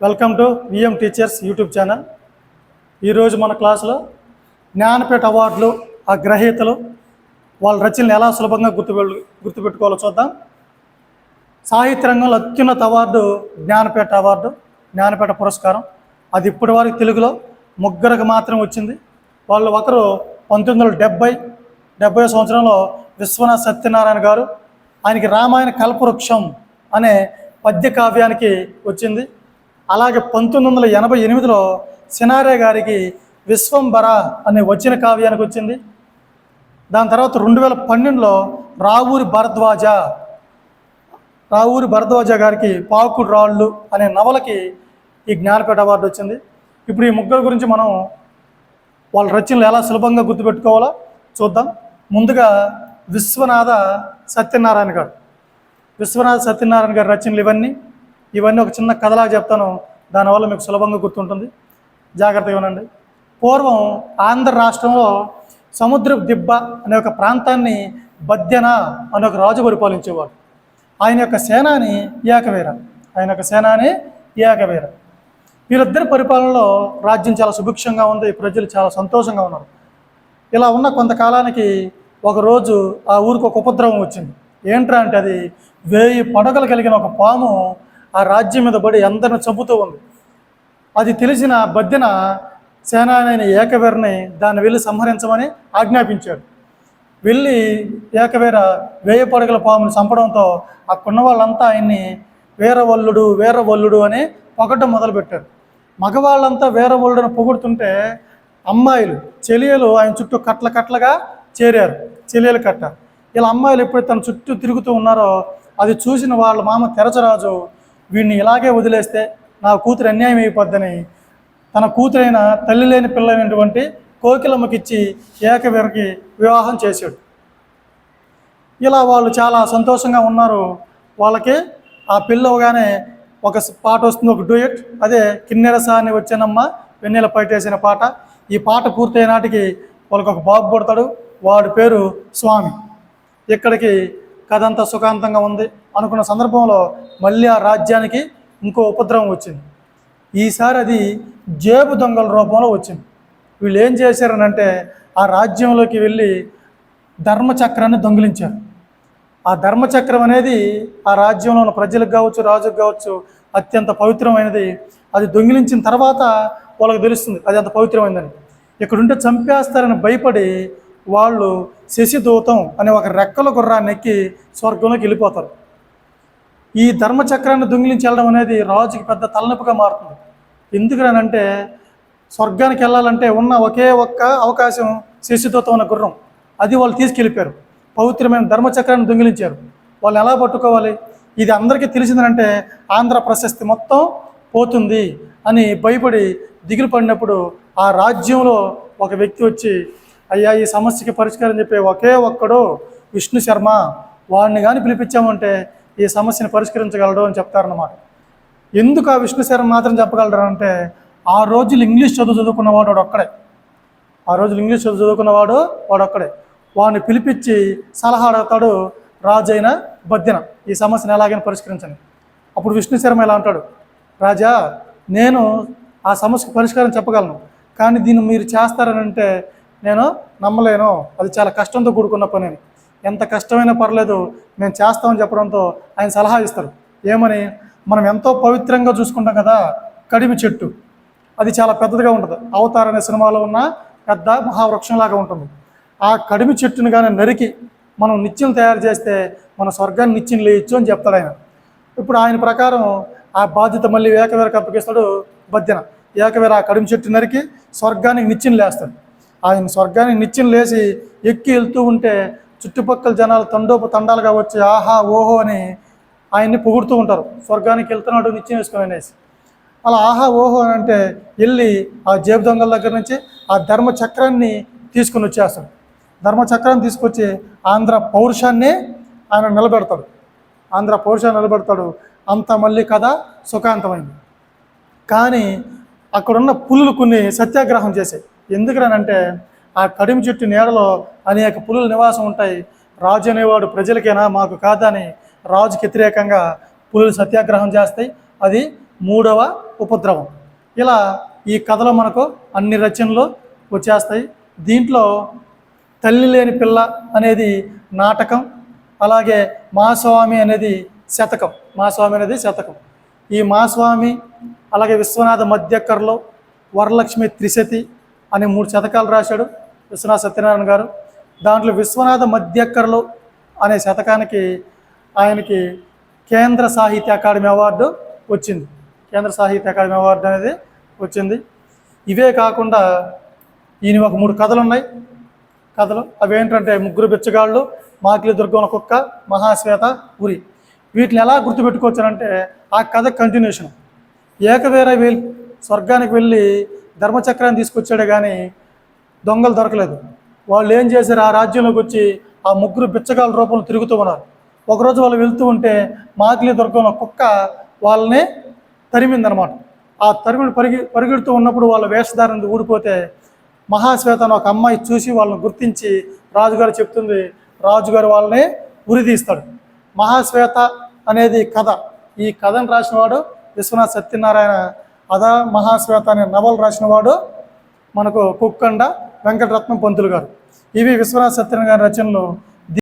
Welcome to VM teachers YouTube channel ఈరోజు మన క్లాసులో జ్ఞానపీఠ అవార్డులు ఆ గ్రహీతలు వాళ్ళ రచనలు ఎలా సులభంగా గుర్తుపెట్టు గుర్తుపెట్టుకోవాలో చూద్దాం. సాహిత్య రంగంలో అత్యున్నత అవార్డు జ్ఞానపేట అవార్డు జ్ఞానపేట పురస్కారం. అది ఇప్పటి వరకు తెలుగులో ముగ్గురికి మాత్రం వచ్చింది. వాళ్ళు ఒకరు పంతొమ్మిది వందల డెబ్బై డెబ్బై సంవత్సరంలో విశ్వనాథ్ సత్యనారాయణ గారు. ఆయనకి రామాయణ కల్పవృక్షం అనే పద్య కావ్యానికి వచ్చింది. అలాగే పంతొమ్మిది వందల ఎనభై ఎనిమిదిలో సినారే గారికి విశ్వంబర అనే వచ్చిన కావ్యానికి వచ్చింది. దాని తర్వాత రెండు వేల పన్నెండులో రావూరి భరద్వాజ రావూరి భరద్వాజ గారికి పాకుడు రాళ్ళు అనే నవలకి ఈ జ్ఞానపేట అవార్డు వచ్చింది. ఇప్పుడు ఈ ముగ్గురు గురించి మనం వాళ్ళ రచనలు ఎలా సులభంగా గుర్తుపెట్టుకోవాలో చూద్దాం. ముందుగా విశ్వనాథ సత్యనారాయణ గారు. విశ్వనాథ సత్యనారాయణ గారి రచనలు ఇవన్నీ. ఇవన్నీ ఒక చిన్న కథలా చెప్తాను. దానివల్ల మీకు సులభంగా గుర్తుంటుంది. జాగ్రత్తగా ఉండండి పూర్వం ఆంధ్ర రాష్ట్రంలో సముద్రపు దిబ్బ అనే ఒక ప్రాంతాన్ని బద్యన అనే ఒక రాజు పరిపాలించేవాడు. ఆయన యొక్క సేనాని ఏకవీర. ఆయన యొక్క సేనాని ఏకవీర. వీరిద్దరి పరిపాలనలో రాజ్యం చాలా సుభిక్షంగా ఉంది. ప్రజలు చాలా సంతోషంగా ఉన్నారు. ఇలా ఉన్న కొంతకాలానికి ఒకరోజు ఆ ఊరికి ఒక ఉపద్రవం వచ్చింది. ఏంట్రా అంటే అది? వేయి పడగలు కలిగిన ఒక పాము ఆ రాజ్యం మీద పడి అందరిని చంపుతూ ఉంది. అది తెలిసిన బద్దెన సేనానైన ఏకవీరని దాన్ని వెళ్ళి సంహరించమని ఆజ్ఞాపించాడు. వెళ్ళి ఏకవీర వేయ పడగల పాముని చంపడంతో అక్కడున్న వాళ్ళంతా ఆయన్ని వీరవల్లుడు వీరవల్లుడు అని పొగట్టం మొదలుపెట్టారు. మగవాళ్ళంతా వీరవల్లుడని పొగుడుతుంటే అమ్మాయిలు చెలియలు ఆయన చుట్టూ కట్ల కట్లగా చేరారు. చెలియలు కట్ట. ఇలా అమ్మాయిలు ఎప్పుడైతే తన చుట్టూ తిరుగుతూ ఉన్నారో అది చూసిన వాళ్ళ మామ తెరచరాజు వీడిని ఇలాగే వదిలేస్తే నా కూతురు అన్యాయం అయిపోద్దని తన కూతురైన తల్లి లేని పిల్లైనటువంటి కోకిలమ్మకిచ్చి ఏకవీరకి వివాహం చేశాడు. ఇలా వాళ్ళు చాలా సంతోషంగా ఉన్నారు. వాళ్ళకి ఆ పిల్లవగానే ఒక పాట వస్తుంది ఒక డూయట్ అదే కిన్నెరస అని వచ్చానమ్మ వెన్నెల పైటేసిన పాట. ఈ పాట పూర్తయినాటికి వాళ్ళకి ఒక బాబు పుడతాడు వాడి పేరు స్వామి. ఇక్కడికి కథ అంతా సుఖాంతంగా ఉంది అనుకున్న సందర్భంలో మళ్ళీ ఆ రాజ్యానికి ఇంకో ఉపద్రవం వచ్చింది. ఈసారి అది జేబు దొంగల రూపంలో వచ్చింది. వీళ్ళు ఏం చేశారనంటే ఆ రాజ్యంలోకి వెళ్ళి ధర్మచక్రాన్ని దొంగిలించారు. ఆ ధర్మచక్రం అనేది ఆ రాజ్యంలో ఉన్న ప్రజలకు కావచ్చు రాజుకు కావచ్చు అత్యంత పవిత్రమైనది. అది దొంగిలించిన తర్వాత వాళ్ళకి తెలుస్తుంది అది అంత పవిత్రమైందని. ఇక్కడుంటే చంపేస్తారని భయపడి వాళ్ళు శశిదూతం అనే ఒక రెక్కల గుర్రాన్ని ఎక్కి స్వర్గంలోకి వెళ్ళిపోతారు. ఈ ధర్మచక్రాన్ని దొంగిలించి వెళ్ళడం అనేది రాజుకి పెద్ద తలనొప్పిగా మారుతుంది. ఎందుకనంటే స్వర్గానికి వెళ్ళాలంటే ఉన్న ఒకే ఒక్క అవకాశం శశిదూతం అన్న గుర్రం. అది వాళ్ళు తీసుకెళ్ళిపోయారు. పవిత్రమైన ధర్మచక్రాన్ని దొంగిలించారు. వాళ్ళు ఎలా పట్టుకోవాలి? ఇది అందరికీ తెలిసిందంటే ఆంధ్ర ప్రశస్తి మొత్తం పోతుంది అని భయపడి దిగులు పడినప్పుడు ఆ రాజ్యంలో ఒక వ్యక్తి వచ్చి అయ్యా ఈ సమస్యకి పరిష్కారం చెప్పే ఒకే ఒక్కడు విష్ణు శర్మ. వాడిని కానీ పిలిపించామంటే ఈ సమస్యను పరిష్కరించగలడు అని చెప్తారన్నమాట. ఎందుకు ఆ విష్ణు శర్మ మాత్రం చెప్పగలరు అంటే ఆ రోజులు ఇంగ్లీష్ చదువు చదువుకున్నవాడు వాడు ఒక్కడే. ఆ రోజులు ఇంగ్లీష్ చదువు చదువుకున్నవాడు వాడు ఒక్కడే. వాడిని పిలిపించి సలహా అడుగుతాడు రాజైన బద్దిన. ఈ సమస్యను ఎలాగైనా పరిష్కరించండి. అప్పుడు విష్ణు శర్మ ఇలా అంటాడు? రాజా నేను ఆ సమస్యకు పరిష్కారం చెప్పగలను. కానీ దీన్ని మీరు చేస్తారని అంటే నేను నమ్మలేను. అది చాలా కష్టంతో కూడుకున్న పని అని. ఎంత కష్టమైనా పర్లేదు మేము చేస్తామని చెప్పడంతో ఆయన సలహా ఇస్తారు. ఏమని? మనం ఎంతో పవిత్రంగా చూసుకుంటాం కదా కడిమి చెట్టు. అది చాలా పెద్దదిగా ఉంటుంది. అవతార్ అనే సినిమాలో ఉన్న పెద్ద మహావృక్షంలాగా ఉంటుంది. ఆ కడిమి చెట్టును కానీ నరికి మనం నిత్యం తయారు చేస్తే మన స్వర్గాన్ని నిత్యం లేయచ్చు అని చెప్తాడు ఆయన. ఇప్పుడు ఆయన ప్రకారం ఆ బాధ్యత మళ్ళీ ఏకవేరకు అప్పగిస్తాడు బద్దెన ఏకవీర ఆ కడిమి చెట్టు నరికి స్వర్గానికి నిత్యం లేస్తాడు ఆయన స్వర్గానికి నిత్యం లేచి ఎక్కి వెళ్తూ ఉంటే చుట్టుపక్కల జనాలు తండోపు తండాలుగా వచ్చి ఆహా ఓహో అని ఆయన్ని పొగుడుతూ ఉంటారు. స్వర్గానికి వెళ్తున్నాడు నిత్యం వేసుకొని అనేసి. అలా ఆహా ఓహో అని అంటే వెళ్ళి ఆ జేబు దొంగల దగ్గర నుంచి ఆ ధర్మ చక్రాన్ని తీసుకుని వచ్చేస్తాడు. ధర్మ చక్రాన్ని తీసుకొచ్చి ఆంధ్ర పౌరుషాన్ని ఆయన నిలబెడతాడు. ఆంధ్ర పౌరుషాన్ని నిలబెడతాడు. అంత మళ్ళీ కథ సుఖాంతమైంది. కానీ అక్కడున్న పులులు కొన్ని సత్యాగ్రహం చేశాయి. ఎందుకనంటే ఆ కడిమి చెట్టు నీడలో అనేక పులుల నివాసం ఉంటాయి. రాజు అనేవాడు ప్రజలకేనా? మాకు కాదని రాజుకి వ్యతిరేకంగా పులులు సత్యాగ్రహం చేస్తాయి. అది మూడవ ఉపద్రవం. ఇలా ఈ కథలో మనకు అన్ని రచనలు వచ్చేస్తాయి. దీంట్లో తల్లి లేని పిల్ల అనేది నాటకం అలాగే మాస్వామి అనేది శతకం. మాస్వామి అనేది శతకం. ఈ మాస్వామి అలాగే విశ్వనాథ మధ్యక్కర్లో వరలక్ష్మి త్రిశతి అనే మూడు శతకాలు రాశాడు విశ్వనాథ సత్యనారాయణ గారు. దాంట్లో విశ్వనాథ మధ్యక్కర్లో అనే శతకానికి ఆయనకి కేంద్ర సాహిత్య అకాడమీ అవార్డు వచ్చింది. కేంద్ర సాహిత్య అకాడమీ అవార్డు అనేది వచ్చింది. ఇవే కాకుండా ఈయన ఒక మూడు కథలు ఉన్నాయి కథలు అవి ఏంటంటే ముగ్గురు బిచ్చగాళ్ళు మాకిలి దుర్గం కుక్క మహాశ్వేత ఉరి. వీటిని ఎలా గుర్తుపెట్టుకోవచ్చానంటే ఆ కథ కంటిన్యూషన్ ఏకవేర వెళ్ళి స్వర్గానికి వెళ్ళి ధర్మచక్రాన్ని తీసుకొచ్చాడు కానీ దొంగలు దొరకలేదు. వాళ్ళు ఏం చేశారు? ఆ రాజ్యంలోకి వచ్చి ఆ ముగ్గురు బిచ్చగాళ్ళ రూపంలో తిరుగుతూ ఉన్నారు. ఒకరోజు వాళ్ళు వెళ్తూ ఉంటే మాకిలి దుర్గంలో కుక్క వాళ్ళని తరిమిందనమాట. ఆ తరిమిని పరిగి పరిగెడుతూ ఉన్నప్పుడు వాళ్ళ వేషధారణ ఊడిపోతే మహాశ్వేత అని ఒక అమ్మాయి చూసి వాళ్ళని గుర్తించి రాజుగారు చెప్తుంది రాజుగారు వాళ్ళని ఉరిదీస్తాడు మహాశ్వేత అనేది కథ. ఈ కథను రాసినవాడు విశ్వనాథ్ సత్యనారాయణ అదా మహాశ్వేత అనే నవలు రాసినవాడు మనకు కుక్కండ వెంకటరత్నం పంతులు గారు. ఇవి విశ్వనాథ సత్యనారాయణ గారి రచనలు